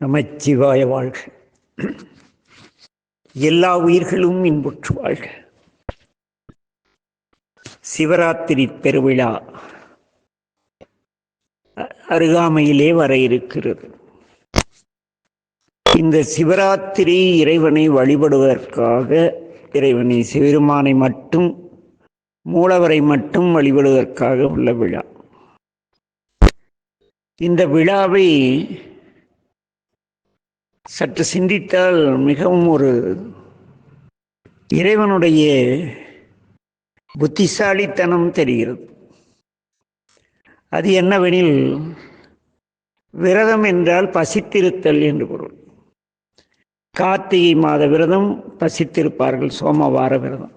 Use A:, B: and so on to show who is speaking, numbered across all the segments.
A: நமச்சிவாய வாழ்க. எல்லா உயிர்களும் இன்புற்று வாழ்க. சிவராத்திரி பெருவிழா அ- அருகாமையிலே வர இருக்கிறது. இந்த சிவராத்திரி இறைவனை வழிபடுவதற்காக இறைவனை சிவருமானை மட்டும் மூலவரை மட்டும் வழிபடுவதற்காக உள்ள விழா. இந்த விழாவை சற்று சிந்தித்தால் மிகவும் ஒரு இறைவனுடைய புத்திசாலித்தனம் தெரிகிறது. அது என்னவெனில் விரதம் என்றால் பசித்திருத்தல் என்று பொருள். கார்த்திகை மாத விரதம் பசித்திருப்பார்கள் சோமவார விரதம்.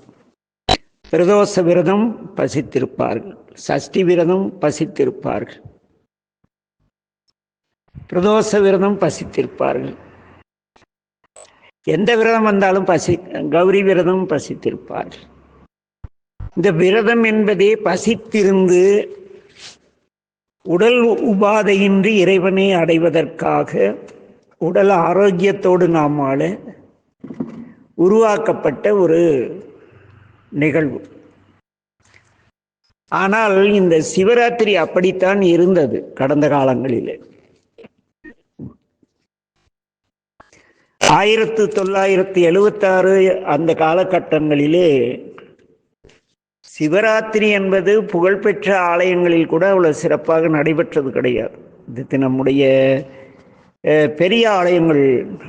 A: பிரதோஷ விரதம் பசித்திருப்பார்கள் சஷ்டி விரதம் பசித்திருப்பார்கள். பிரதோஷ விரதம் பசித்திருப்பார்கள். எந்த விரதம் வந்தாலும் பசி கௌரி விரதம் பசித்திருப்பார். இந்த விரதம் என்பதே பசித்திருந்து உடல் உபாதையின்றி இறைவனை அடைவதற்காக உடல் ஆரோக்கியத்தோடு நாம் உருவாக்கப்பட்ட ஒரு நிகழ்வு. ஆனால் இந்த சிவராத்திரி அப்படித்தான் இருந்தது கடந்த காலங்களிலே. ஆயிரத்து தொள்ளாயிரத்தி எழுவத்தாறு அந்த காலகட்டங்களிலே சிவராத்திரி என்பது புகழ்பெற்ற ஆலயங்களில் கூட அவ்வளோ சிறப்பாக நடைபெற்றது கிடையாது. இது நம்முடைய பெரிய ஆலயங்கள்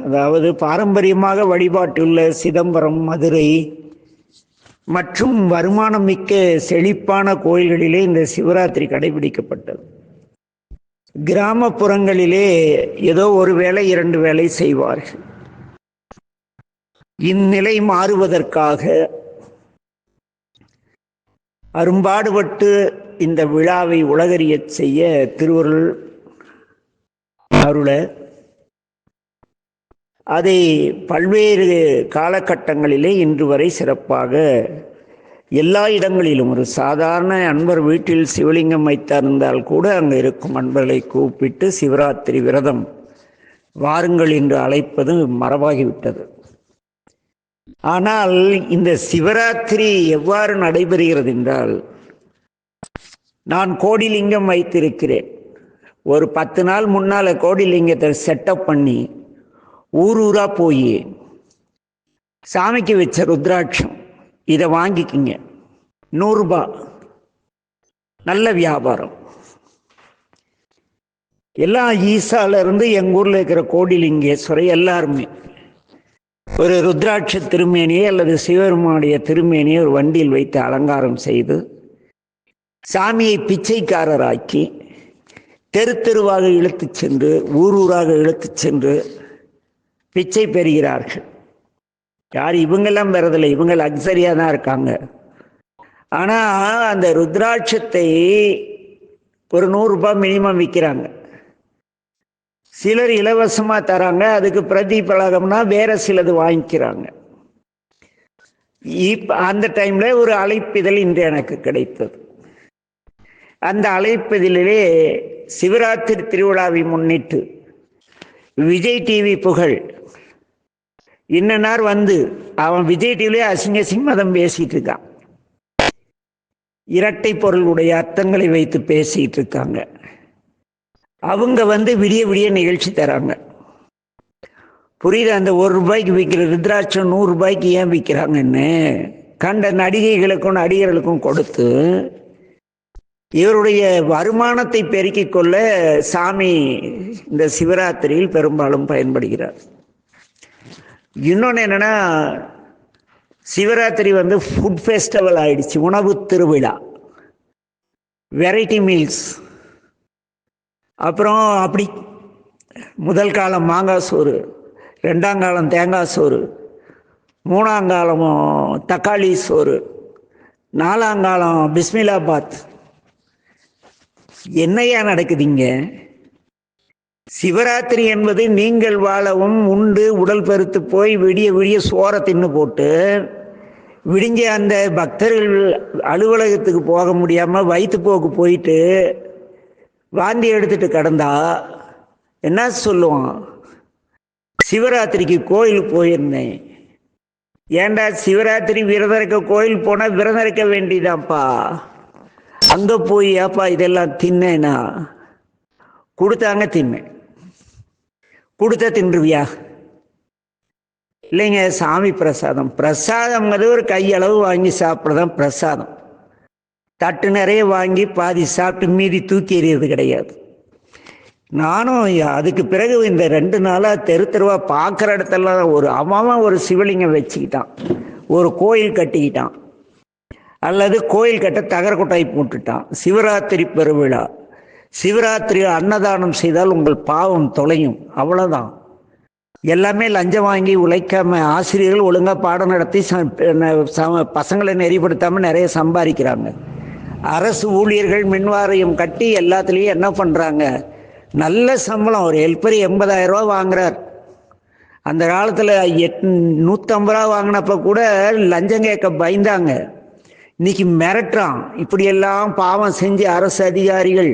A: அதாவது பாரம்பரியமாக வழிபாட்டுள்ள சிதம்பரம் மதுரை மற்றும் வருமானம் மிக்க செழிப்பான கோயில்களிலே இந்த சிவராத்திரி கடைபிடிக்கப்பட்டது. கிராமப்புறங்களிலே ஏதோ ஒரு வேளை இரண்டு வேலை செய்வார்கள். இந்நிலை மாறுவதற்காக அரும்பாடுபட்டு இந்த விழாவை உலகறிய செய்ய திருவருள் அருள அதை பல்வேறு காலகட்டங்களிலே இன்று வரை சிறப்பாக எல்லா இடங்களிலும் ஒரு சாதாரண அன்பர் வீட்டில் சிவலிங்கம் வைத்திருந்தால் கூட அங்கே இருக்கும் அன்பர்களை கூப்பிட்டு சிவராத்திரி விரதம் வாருங்கள் என்று அழைப்பது மரபாகிவிட்டது. ஆனால் இந்த சிவராத்திரி எவ்வாறு நடைபெறுகிறது என்றால் நான் கோடிலிங்கம் வைத்திருக்கிறேன். ஒரு பத்து நாள் முன்னால் கோடிலிங்கத்தை செட்டப் பண்ணி ஊர் ஊராக போய் சாமிக்கு வச்ச ருத்ராட்சம் இதை வாங்கிக்கிங்க. நூறுரூபா நல்ல வியாபாரம். எல்லாம் ஈசால இருந்து ஊரில் இருக்கிற கோடிலிங்கேஸ்வரர் எல்லாருமே ஒரு ருத்ராட்ச திருமேனியை அல்லது சிவபெருமானுடைய திருமேனியை ஒரு வண்டியில் வைத்து அலங்காரம் செய்து சாமியை பிச்சைக்காரராக்கி தெரு தெருவாக இழுத்துச் சென்று ஊர் ஊராக இழுத்துச் சென்று பிச்சை பெறுகிறார்கள். யார் இவங்கெல்லாம் பெறதில்லை இவங்க லக்ஸரியாக தான் இருக்காங்க. ஆனால் அந்த ருத்ராட்சத்தை ஒரு நூறுரூபா மினிமம் விற்கிறாங்க சிலர் இலவசமாக தராங்க அதுக்கு பிரதிபலகம்னா வேற சிலது வாங்கிக்கிறாங்க. இப் அந்த டைம்ல ஒரு அழைப்பிதழ் இன்று எனக்கு கிடைத்தது. அந்த அழைப்பிதழிலே சிவராத்திரி திருவிழாவை முன்னிட்டு விஜய் டிவி புகழ் இன்னனார் வந்து அவன் விஜய் டிவிலே அசிங்க சிம்மதம் பேசிட்டு இருக்கான் இரட்டை பொருளுடைய அர்த்தங்களை வைத்து பேசிட்டு இருக்காங்க அவங்க வந்து விடிய விடிய நிகழ்ச்சி தராங்க. புரியுது? அந்த ஒரு ரூபாய்க்கு விற்கிற ருத்ராட்சம் நூறு ரூபாய்க்கு ஏன் விற்கிறாங்கன்னு கண்ட நடிகைகளுக்கும் நடிகர்களுக்கும் கொடுத்து இவருடைய வருமானத்தை பெருக்கிக் கொள்ள சாமி இந்த சிவராத்திரியில் பெரும்பாலும் பயன்படுகிறார். இன்னொன்று என்னன்னா சிவராத்திரி வந்து ஃபுட் ஃபெஸ்டிவல் ஆயிடுச்சு உணவு திருவிழா. வெரைட்டி மீல்ஸ் அப்புறம் அப்படி முதல் காலம் மாங்காய் சோறு ரெண்டாம் காலம் தேங்காய் சோறு மூணாம் காலமும் தக்காளி சோறு நாலாம் காலம் பிஸ்மிலாபாத் என்னையா நடக்குதுங்க? சிவராத்திரி என்பது நீங்கள் வாழவும் உண்டு உடல் பெருத்து போய் விடிய விடிய சோறை தின்னு போட்டு விடிஞ்ச அந்த பக்தர்கள் அலுவலகத்துக்கு போக முடியாமல் வயிற்றுப்போக்கு போயிட்டு வாந்தி எடுத்துட்டு கிடந்தா என்ன சொல்லுவான்? சிவராத்திரிக்கு கோயில் போயிருந்தேன். ஏன்டா சிவராத்திரி விரதம் இருக்க கோயில் போனால் விரதம் இருக்க வேண்டியதான்ப்பா அங்கே போய் ஏப்பா இதெல்லாம் தின்னேனா? கொடுத்தாங்க தின்னேன். கொடுத்தா தின்றுவியா? இல்லைங்க சாமி பிரசாதம். பிரசாதம்ங்கிறது ஒரு கையளவு வாங்கி சாப்பிட்றதான் பிரசாதம். தட்டு நிறைய வாங்கி பாதி சாப்பிட்டு மீதி தூக்கி எறியது கிடையாது. நானும் அதுக்கு பிறகு இந்த ரெண்டு நாளாக தெரு தெருவாக பார்க்குற இடத்துல ஒரு அவன் ஒரு சிவலிங்கம் வச்சுக்கிட்டான். ஒரு கோயில் கட்டிக்கிட்டான். அல்லது கோயில் கட்ட தகரக்கொட்டாய் போட்டுட்டான். சிவராத்திரி பெருவிழா. சிவராத்திரி அன்னதானம் செய்தால் உங்கள் பாவம் தொலையும். அவ்வளோதான் எல்லாமே லஞ்சம் வாங்கி உழைக்காம ஆசிரியர்கள் ஒழுங்காக பாடம் நடத்தி பசங்களை நெறிப்படுத்தாமல் நிறைய சம்பாதிக்கிறாங்க. அரசு ஊழியர்கள் மின்வாரியம் கட்டி எல்லாத்துலேயும் என்ன பண்ணுறாங்க நல்ல சம்பளம் ஒரு ஹெல்ப்பர் எண்பதாயிரம் ரூபா வாங்குறார். அந்த காலத்தில் எட் நூற்றம்பது ரூபா வாங்கினப்ப கூட லஞ்சம் கேட்க பயந்தாங்க. இன்னைக்கு மிரட்டுறான். இப்படியெல்லாம் பாவம் செஞ்சு அரசு அதிகாரிகள்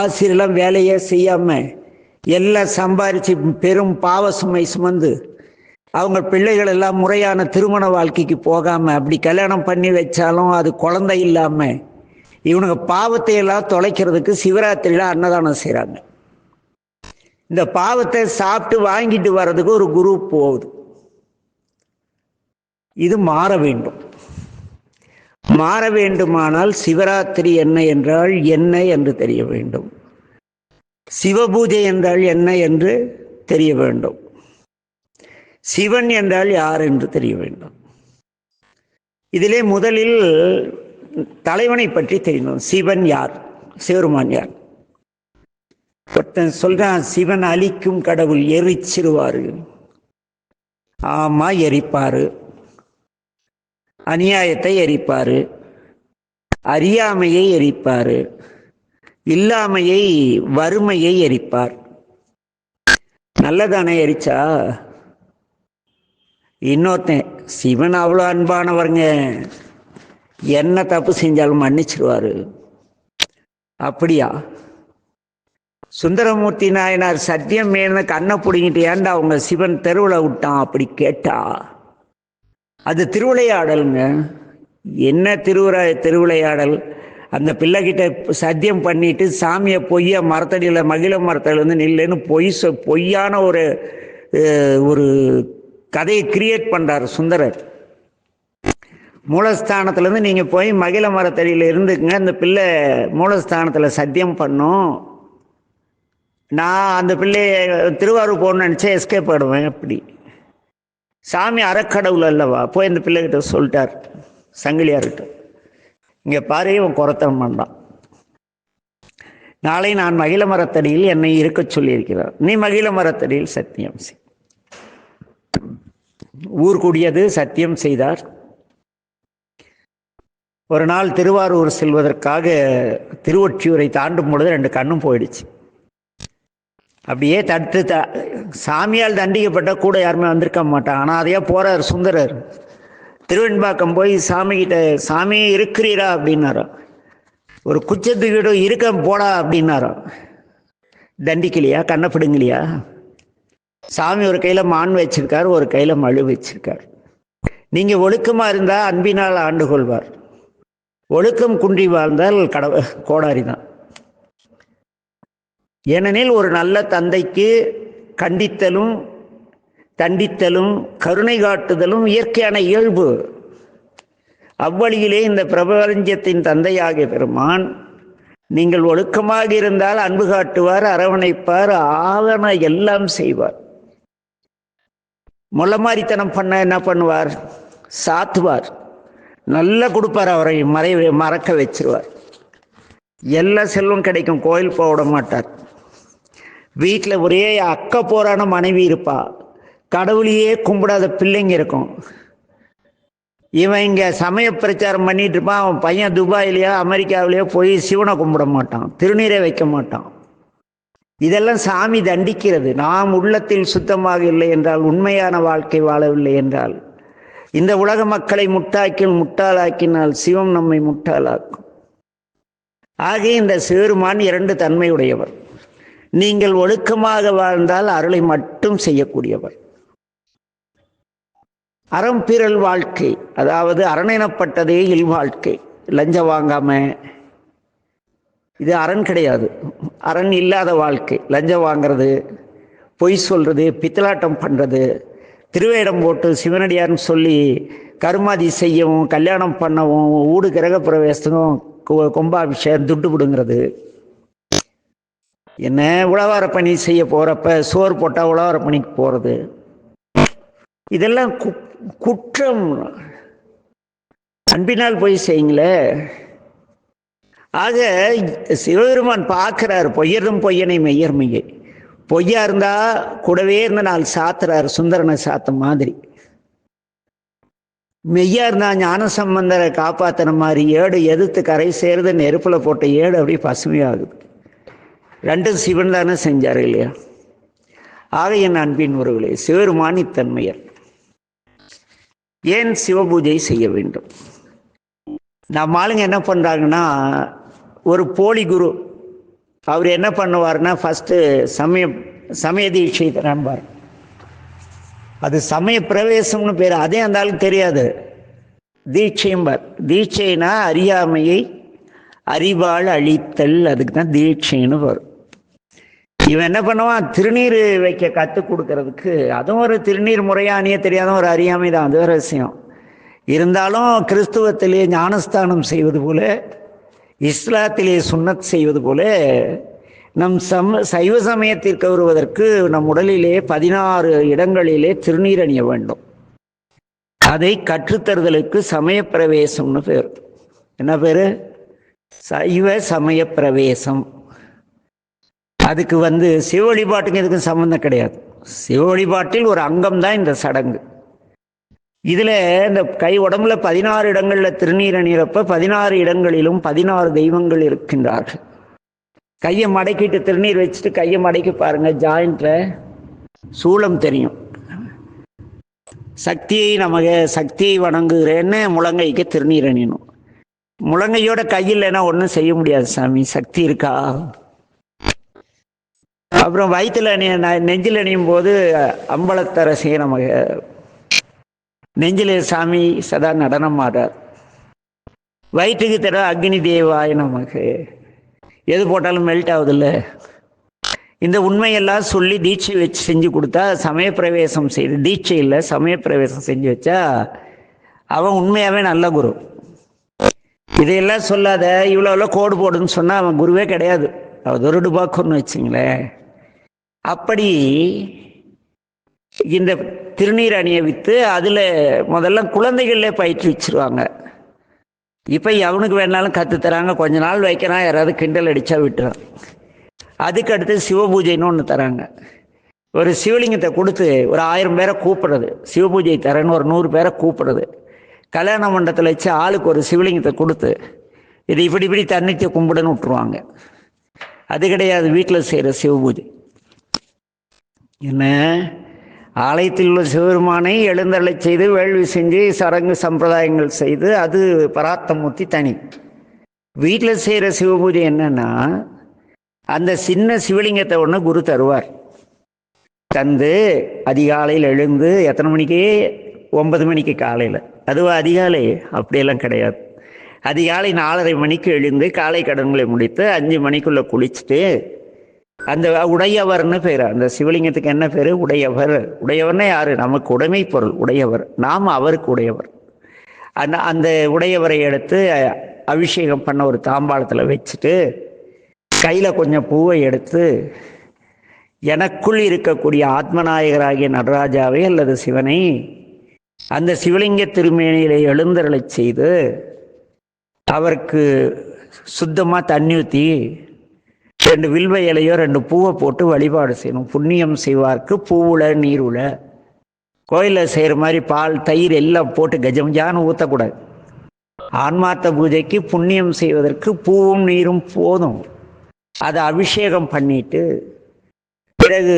A: ஆசிரியர்லாம் வேலையே செய்யாமல் எல்லாம் சம்பாரித்து பெரும் பாவ சுமை சுமந்து அவங்க பிள்ளைகள் எல்லாம் முறையான திருமண வாழ்க்கைக்கு போகாமல் அப்படி கல்யாணம் பண்ணி வச்சாலும் அது குழந்தை இல்லாமல் இவனுங்க பாவத்தை எல்லாம் தொலைக்கிறதுக்கு சிவராத்திரியில் அன்னதானம் செய்கிறாங்க இந்த பாவத்தை சாப்பிட்டு வாங்கிட்டு வர்றதுக்கு ஒரு குரூப் போகுது. இது மாற வேண்டும். மாற வேண்டுமானால் சிவராத்திரி என்ன என்றால் என்ன என்று தெரிய வேண்டும். சிவபூஜை என்றால் என்ன என்று தெரிய வேண்டும். சிவன் என்றால் யார் என்று தெரிய வேண்டும். இதிலே முதலில் தலைவனை பற்றி தெரியணும் சிவன் யார்? சிவருமான் யார்? ஒருத்தன் சொல்றான் சிவன் அழிக்கும் கடவுள் எரிச்சிருவாரு. ஆமா எரிப்பாரு. அநியாயத்தை எரிப்பாரு. அறியாமையை எரிப்பாரு. இல்லாமையை வறுமையை எரிப்பார். நல்லதானே எரிச்சா? இன்னொருத்தன் சிவன் அவ்வளோ அன்பானவருங்க. என்ன தப்பு செஞ்சாலும் மன்னிச்சிருவாரு. அப்படியா? சுந்தரமூர்த்தி நாயனார் சத்தியம் மேல கண்ணை பிடிங்கிட்டு ஏன்டா அவங்க சிவன் தெருவில் விட்டான் அப்படி கேட்டா? அது திருவிளையாடலுங்க. என்ன திருவிழா திருவிளையாடல்? அந்த பிள்ளைகிட்ட சத்தியம் பண்ணிட்டு சாமியை பொய்ய மரத்தடியில் மகிழ மரத்தடியில் வந்து நில்லுன்னு பொய் சொ பொய்யான ஒரு ஒரு கதையை கிரியேட் பண்ணுறார் சுந்தரர். மூலஸ்தானத்துலேருந்து நீங்கள் போய் மகிழ மரத்தடியில் இருந்துக்குங்க. அந்த பிள்ளை மூலஸ்தானத்தில் சத்தியம் பண்ணும். நான் அந்த பிள்ளையை திருவாரூர் போகணும்னு நினச்சா எஸ்கேப் ஆடுவேன் அப்படி. சாமி அறக்கடவுள் அல்லவா? போய் அந்த பிள்ளைகிட்ட சொல்லிட்டார். சங்கிலியார்கிட்ட. இங்கே பாரு இவன் குறத்தனம் பண்ணான் நாளை நான் மகிழ மரத்தடியில் என்னை இருக்க சொல்லியிருக்கிறார். நீ மகிழ மரத்தடியில் சத்தியம் செய். ஊர் கூடியது சத்தியம் செய்தார். ஒரு நாள் திருவாரூர் செல்வதற்காக திருவொற்றியூரை தாண்டும் பொழுது ரெண்டு கண்ணும் போயிடுச்சு. அப்படியே தட்டு த சாமியால் தண்டிக்கப்பட்ட கூட யாருமே வந்திருக்க மாட்டாங்க ஆனால் அதையே போகிறார் சுந்தரர். திருவெண்பாக்கம் போய் சாமிகிட்ட சாமி இருக்கிறீரா? அப்படின்னாரோ. ஒரு குச்சத்துக்கிட்ட இருக்க போடா அப்படின்னாரோ. தண்டிக்கலையா? கண்ணப்பிடுங்கலையா சாமி ஒரு கையில் மான் வச்சிருக்கார் ஒரு கையில் மழு வச்சிருக்கார். நீங்கள் ஒழுக்கமாக இருந்தால் அன்பினால் ஆண்டு கொள்வார். ஒழுக்கம் குன்றி வாழ்ந்தால் கடவு கோடாரி தான். ஏனெனில் ஒரு நல்ல தந்தைக்கு கண்டித்தலும் தண்டித்தலும் கருணை காட்டுதலும் இயற்கையான இயல்பு. அவ்வழியிலே இந்த பிரபஞ்சத்தின் தந்தையாகிய பெருமான் நீங்கள் ஒழுக்கமாக இருந்தால் அன்பு காட்டுவார் அரவணைப்பார் ஆவண எல்லாம் செய்வார். முள்ளமாரித்தனம் பண்ண என்ன பண்ணுவார்? சாத்துவார். நல்லா கொடுப்பார் அவரை மறை மறக்க வச்சிருவார். எல்லா செல்வம் கிடைக்கும் கோயில் போக விட மாட்டார். வீட்டில் ஒரே அக்க போரான மனைவி இருப்பா. கடவுளையே கும்பிடாத பிள்ளைங்க இருக்கும். இவன் இங்கே சமய பிரச்சாரம் பண்ணிட்டு இருப்பான். அவன் பையன் துபாயிலேயோ அமெரிக்காவிலேயோ போய் சிவனை கும்பிட மாட்டான். திருநீரை வைக்க மாட்டான். இதெல்லாம் சாமி தண்டிக்கிறது. நாம் உள்ளத்தில் சுத்தமாக இல்லை என்றால் உண்மையான வாழ்க்கை வாழவில்லை என்றால் இந்த உலக மக்களை முட்டாக்கி முட்டாளாக்கினால் சிவம் நம்மை முட்டாளாக்கும். ஆகிய இந்த சேருமான் இரண்டு தன்மையுடையவர். நீங்கள் ஒழுக்கமாக வாழ்ந்தால் அருளை மட்டும் செய்யக்கூடியவர். அறம்பிறல் வாழ்க்கை அதாவது அரணெனப்பட்டதே இல்வாழ்க்கை லஞ்சம் வாங்காம. இது அரண் கிடையாது. அரண் இல்லாத வாழ்க்கை. லஞ்சம் வாங்கிறது பொய் சொல்றது பித்தலாட்டம் பண்ணுறது திருவேடம் போட்டு சிவனடியார்னு சொல்லி கருமாதி செய்யவும் கல்யாணம் பண்ணவும் ஊடு கிரக பிரவேசத்துக்கும் கும்பாபிஷேகம் துட்டு பிடுங்கிறது. என்ன உழவார பணி செய்ய போகிறப்ப சோறு போட்டால் உழவார பணிக்கு போகிறது இதெல்லாம் கு- குற்றம். அன்பினால் போய் செய்யுங்களே. ஆக சிவபெருமான் பார்க்கிறார் பொய்யரும் பொய்யனை மெய்யர்மையை பொய்யா இருந்தா கூடவே இருந்த நாள் சாத்துறாரு சுந்தரனை சாத்த மாதிரி. மெய்யா இருந்தா ஞான சம்பந்தரை காப்பாத்தின மாதிரி ஏடு எதிர்த்து கரை சேருது நெருப்புல போட்ட ஏடு அப்படியே பசுமையாகுது. ரெண்டும் சிவன் தானே செஞ்சார் இல்லையா? ஆக என் அன்பின் உறவுகளே சிவருமானித்தன்மையர் ஏன் சிவபூஜை செய்ய வேண்டும்? நம்ம ஆளுங்க என்ன பண்ணுறாங்கன்னா ஒரு போலி குரு அவர் என்ன பண்ணுவார்னா ஃபஸ்ட்டு சமய சமய தீட்சை தரான்பார். அது சமய பிரவேசம்னு பேர் அதே அந்த ஆளுக்கு தெரியாது. தீட்சைம்பார். தீட்சைனா அறியாமையை அறிவாள் அழித்தல் அதுக்கு தான் தீட்சைன்னு வரும். இவன் என்ன பண்ணுவான்? திருநீர் வைக்க கற்றுக் கொடுக்கறதுக்கு அதுவும் ஒரு திருநீர் முறையானியே தெரியாத ஒரு அறியாமை தான் அது ரகசியம் இருந்தாலும் கிறிஸ்துவத்திலே ஞானஸ்தானம் செய்வது போல இஸ்லாத்திலே சுண்ணத் செய்வது போல நம் சம சைவ சமயத்திற்கு வருவதற்கு நம் உடலிலே பதினாறு இடங்களிலே திருநீர் அணிய வேண்டும். அதை கற்றுத்தருதலுக்கு சமய பிரவேசம்னு பேர். என்ன பேர்? சைவ சமய பிரவேசம் அதுக்கு வந்து சிவ வழிபாட்டுக்கு இதுக்கும் சம்மந்தம் கிடையாது. சிவ வழிபாட்டில் ஒரு அங்கம் தான் இந்த சடங்கு. இதுல இந்த கை உடம்புல பதினாறு இடங்கள்ல திருநீர் அணியிறப்ப பதினாறு இடங்களிலும் பதினாறு தெய்வங்கள் இருக்கின்றார்கள். கையை மடக்கிட்டு திருநீர் வச்சுட்டு கையை மடக்கி பாருங்க ஜாயிண்ட்ல சூளம் தெரியும். சக்தியை நமக்கு சக்தியை வணங்குகிறேன்னு முழங்கைக்கு திருநீர் அணியணும். முழங்கையோட கையில் ஒன்றும் செய்ய முடியாது சாமி சக்தி இருக்கா? அப்புறம் வயிற்றுல அணிய ந- நெஞ்சில் அணியும் போது அம்பலத்தரசியை நமக்கு நெஞ்சிலே சாமி சதா நடனம் ஆடார் வயிற்றுக்கு தர அக்னி தேவாய நமக்கு எது போட்டாலும் மெல்ட் ஆகுதில்ல இந்த உண்மையெல்லாம் சொல்லி தீட்சை வச்சு செஞ்சு கொடுத்தா சமய பிரவேசம் செய்து தீட்சை இல்லை சமய பிரவேசம் செஞ்சு வச்சா அவன் உண்மையாகவே நல்ல குரு. இதையெல்லாம் சொல்லாத இவ்வளோ கோடு போடுன்னு சொன்னால் அவன் குருவே கிடையாது. அவள் ஒரு பாக்குன்னு வச்சுங்களேன். அப்படி இந்த திருநீர் அணிய வித்து அதில் முதல்ல குழந்தைகளே பயிற்றுவிச்சிருவாங்க இப்போ எவனுக்கு வேணாலும் கற்று தராங்க. கொஞ்ச நாள் வைக்கிறான் யாராவது கிண்டல் அடித்தா விட்டுறான். அதுக்கு அடுத்து சிவபூஜைன்னு ஒன்று தராங்க. ஒரு சிவலிங்கத்தை கொடுத்து ஒரு ஆயிரம் பேரை கூப்பிடுறது. சிவபூஜை தரேன்னு ஒரு நூறு பேரை கூப்பிடுறது. கல்யாண மண்டபத்தில் வச்சு ஆளுக்கு ஒரு சிவலிங்கத்தை கொடுத்து இது இப்படி இப்படி தன்னிச்சு கும்பிடுன்னு விட்டுருவாங்க. அது கிடையாது வீட்டில் செய்கிற சிவபூஜை. என்ன? ஆலயத்தில் உள்ள சிவபெருமானை எழுந்தருளை செய்து வேள்வி செஞ்சு சடங்கு சம்பிரதாயங்கள் செய்து அது பராத்தமூர்த்தி தனி. வீட்டில் செய்கிற சிவபூஜை என்னன்னா அந்த சின்ன சிவலிங்கத்தை ஒன்று குரு தருவார். தந்து அதிகாலையில் எழுந்து எத்தனை மணிக்கு? ஒன்பது மணிக்கு காலையில். அதுவா அதிகாலை? அப்படியெல்லாம் கிடையாது. அதிகாலை நாலரை மணிக்கு எழுந்து காலை கடன்களை முடித்து அஞ்சு மணிக்குள்ளே குளிச்சுட்டு அந்த உடையவர்னு பேர். அந்த சிவலிங்கத்துக்கு என்ன பேர்? உடையவர். உடையவர்னா யாரு? நமக்கு உடைமை பொருள் உடையவர். நாம் அவருக்கு உடையவர். அந்த அந்த உடையவரை எடுத்து அபிஷேகம் பண்ண ஒரு தாம்பாளத்தில் வச்சுட்டு கையில் கொஞ்சம் பூவை எடுத்து எனக்குள் இருக்கக்கூடிய ஆத்மநாயகராகிய நடராஜாவை அல்லது சிவனை அந்த சிவலிங்க திருமேனியிலே எழுந்தருளை செய்து அவருக்கு சுத்தமாக தண்ணி ஊற்றி ரெண்டு வில்வ இலையோ ரெண்டு பூவை போட்டு வழிபாடு செய்யணும். புண்ணியம் செய்வார்க்கு பூவுல நீருல. கோயிலில் செய்கிற மாதிரி பால் தயிர் எல்லாம் போட்டு கஜம்ஜான்னு ஊற்றக்கூடாது ஆன்மார்த்த பூஜைக்கு புண்ணியம் செய்வதற்கு பூவும் நீரும் போதும். அதை அபிஷேகம் பண்ணிட்டு பிறகு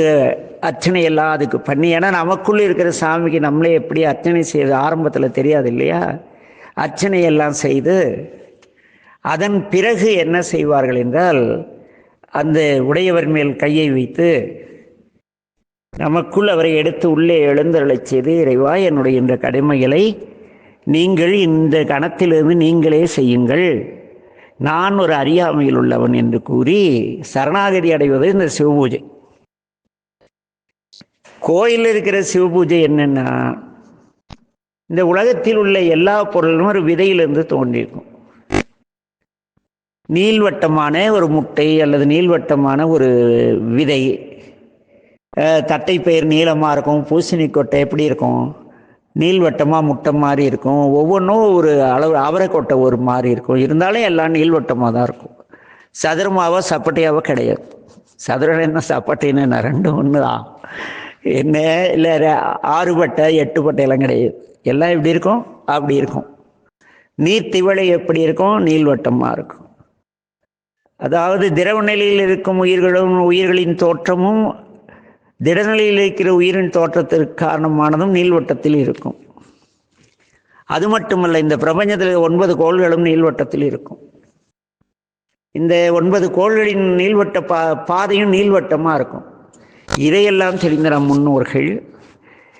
A: அர்ச்சனை எல்லாம் அதுக்கு பண்ணி ஏன்னா நமக்குள்ள இருக்கிற சாமிக்கு நம்மளே எப்படி அர்ச்சனை செய்வது ஆரம்பத்தில் தெரியாது இல்லையா? அர்ச்சனை எல்லாம் செய்து அதன் பிறகு என்ன செய்வார்கள் என்றால் அந்த உடையவர் மேல் கையை வைத்து நமக்குள் அவரை எடுத்து உள்ளே எழுந்தருளச் செய்து இறைவா என்னுடைய இந்த கடமைகளை நீங்கள் இந்த கணத்திலிருந்து நீங்களே செய்யுங்கள். நான் ஒரு அறியாமையில் உள்ளவன் என்று கூறி சரணாகதி அடைவது இந்த சிவபூஜை கோயிலில் இருக்கிற சிவபூஜை என்னென்னா இந்த உலகத்தில் உள்ள எல்லா பொருளும் ஒரு விதையிலிருந்து தோன்றியிருக்கும். நீள்வட்டமான ஒரு முட்டை அல்லது நீள்வட்டமான ஒரு விதை. தட்டை தட்டைப்பயிர் நீளமாக இருக்கும் பூசணி கொட்டை எப்படி இருக்கும்? நீள்வட்டமாக முட்டை மாதிரி இருக்கும். ஒவ்வொன்றும் ஒரு அளவு அவரைக்கொட்டை ஒரு மாதிரி இருக்கும். இருந்தாலும் எல்லாம் நீள்வட்டமாக தான் இருக்கும். சதுரமாவோ சப்பட்டையாவோ கிடையாது. சதுரம் என்ன சப்பட்டைன்னு என்ன? ரெண்டும் ஒன்று தான் என்ன இல்லை ஆறு பட்டை எட்டு பட்டையெல்லாம் கிடையாது. எல்லாம் எப்படி இருக்கும்? அப்படி இருக்கும். நீர் திவளை எப்படி இருக்கும்? நீள்வட்டமாக இருக்கும். அதாவது திரவ நிலையில் இருக்கும் உயிர்களும் உயிர்களின் தோற்றமும் திடநிலையில் இருக்கிற உயிரின் தோற்றத்திற்கு காரணமானதும் நீள்வட்டத்தில் இருக்கும். அது மட்டுமல்ல இந்த பிரபஞ்சத்தில் ஒன்பது கோள்களும் நீள்வட்டத்தில் இருக்கும். இந்த ஒன்பது கோள்களின் நீள்வட்ட பா பாதையும் நீள்வட்டமாக இருக்கும். இதையெல்லாம் தெரிந்த நம் முன்னோர்கள்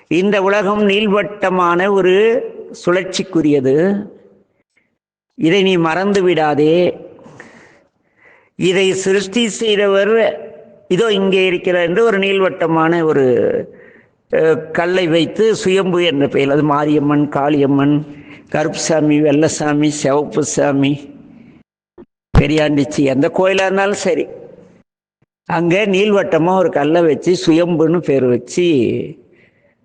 A: இந்த உலகம் நீள்வட்டமான ஒரு சுழற்சிக்குரியது. இதை நீ மறந்து விடாதே. இதை சிருஷ்டி செய்தவர் இதோ இங்கே இருக்கிறார் என்று ஒரு நீள்வட்டமான ஒரு கல்லை வைத்து சுயம்பு என்ற பெயர். அது மாரியம்மன் காளியம்மன் கருப்புசாமி வெள்ளசாமி சிவப்பு சாமி பெரியாண்டிச்சி எந்த கோயிலாக இருந்தாலும் சரி. அங்கே நீள்வட்டமாக ஒரு கல்லை வச்சு சுயம்புன்னு பேர் வச்சு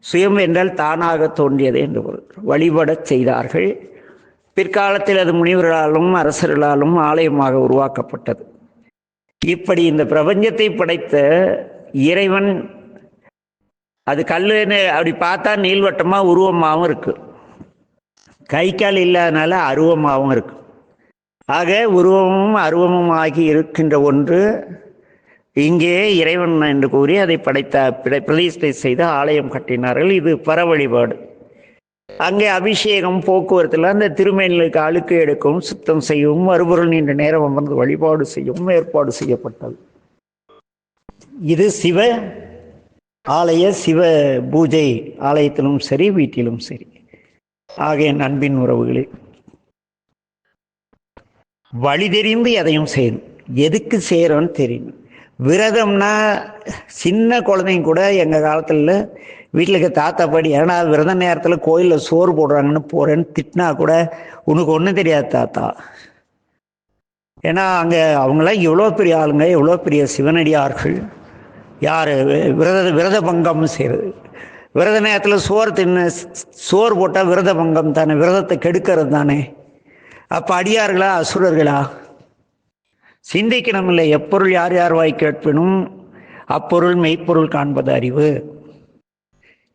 A: சுயம் என்றால் தானாக தோன்றியது என்று பொருள். வழிபடச் செய்தார்கள். பிற்காலத்தில் அது முனிவர்களாலும் அரசர்களாலும் ஆலயமாக உருவாக்கப்பட்டது. இப்படி இந்த பிரபஞ்சத்தை படைத்த இறைவன் அது கல்லுன்னு அப்படி பார்த்தா நீள்வட்டமாக உருவமாகவும் இருக்கு. கை கால் இல்லாதனால அருவமாகவும் இருக்கு. ஆக உருவமும் அருவமும் ஆகி இருக்கின்ற ஒன்று இங்கே இறைவன் என்று கூறி அதை படைத்த பிரதிஷ்டை செய்து ஆலயம் கட்டினார்கள். இது பர வழிபாடு அங்கே அபிஷேகம் போக்குவரத்தில் அந்த திருமேனிலுக்கு அழுக்கு எடுக்கவும் சுத்தம் செய்யவும் மறுபொருள் நீண்ட நேரம் அமர்ந்து வழிபாடு செய்யவும் ஏற்பாடு செய்யப்பட்டது. இது சிவ ஆலய சிவ பூஜை ஆலயத்திலும் சரி வீட்டிலும் சரி. ஆகிய நண்பின் உறவுகளே வழி தெரிந்து எதையும் செய்யணும். எதுக்கு செய்கிறோன்னு தெரியணும். விரதம்னா சின்ன குழந்தைங்க கூட எங்கள் காலத்தில் வீட்டில் இருக்க தாத்தா பாடி ஏன்னா விரத நேரத்தில் கோயிலில் சோறு போடுறாங்கன்னு போகிறேன்னு திட்டினா கூட உனக்கு ஒன்றும் தெரியாது தாத்தா. ஏன்னா அங்கே அவங்களாம் எவ்வளோ பெரிய ஆளுங்க எவ்வளோ பெரிய சிவனடியார்கள். யார்? விரத விரத பங்கம் செய்கிறது விரத நேரத்தில் சோறு தின்னு சோறு போட்டால் விரத பங்கம் தானே விரதத்தை கெடுக்கிறது தானே. அப்போ அடியார்களா அசுரர்களா? சிந்திக்கணும் இல்லை எப்பொருள் யார் யார் வாய் கேட்பினும் அப்பொருள் மெய்ப்பொருள் காண்பது அறிவு.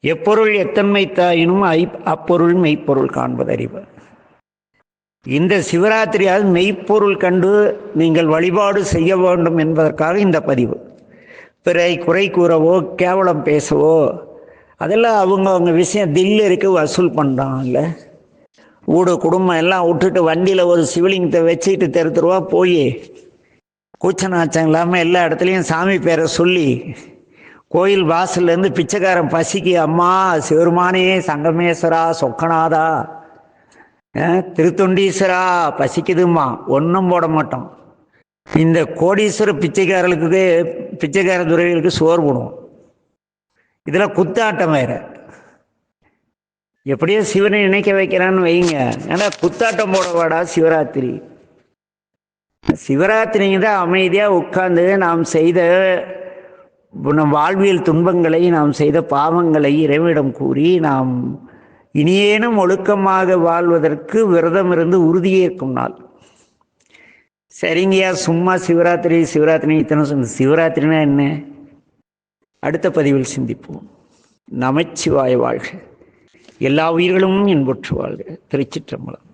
A: எப்பொருள் எத்தன்மை தாயினும் ஐ அப்பொருள் மெய்ப்பொருள் காண்பது அறிவு இந்த சிவராத்திரியால் மெய்ப்பொருள் கண்டு நீங்கள் வழிபாடு செய்ய வேண்டும் என்பதற்காக இந்த பதிவு. பிறை குறை கூறவோ கேவலம் பேசவோ அதெல்லாம் அவங்க அவங்க விஷயம் தில்லு இருக்கு வசூல் பண்ணுறாங்கல்ல வீடு குடும்பம் எல்லாம் விட்டுட்டு வண்டியில் ஒரு சிவலிங்கத்தை வச்சுக்கிட்டு தெரு தெருவா போய் கூச்ச நாச்சம் இல்லாமல் எல்லா இடத்துலையும் சாமி பேரை சொல்லி கோயில் வாசல்லேருந்து பிச்சைக்காரன் பசிக்கு அம்மா சிவருமானே சங்கமேஸ்வரா சொக்கநாதா. திருத்தொண்டீஸ்வரா பசிக்குதும்மா ஒன்றும் போட மாட்டோம். இந்த கோடீஸ்வர பிச்சைக்காரர்களுக்கு பிச்சைக்கார துறைகளுக்கு சோறு போடுவோம். இதில் குத்தாட்டம் வேற. எப்படியோ சிவனை நினைக்க வைக்கிறான்னு வைங்க. ஏன்னா குத்தாட்டம் போடவாடா சிவராத்திரி. சிவராத்திரிங்க தான் அமைதியாக உட்காந்து நாம் செய்த நம் வாழ்வியல் துன்பங்களை நாம் செய்த பாவங்களை இறைவனிடம் கூறி நாம் இனியேனும் ஒழுக்கமாக வாழ்வதற்கு விரதம் இருந்து உறுதியேற்கும் நாள். சரிங்கய்யா சும்மா சிவராத்திரி சிவராத்திரி இத்தனை சொன்ன சிவராத்திரினா என்ன? அடுத்த பதிவில் சிந்திப்போம். நமச்சிவாய வாழ்க. எல்லா உயிர்களும் இன்புற்று வாழ்க. திருச்சிற்றம்பலம்.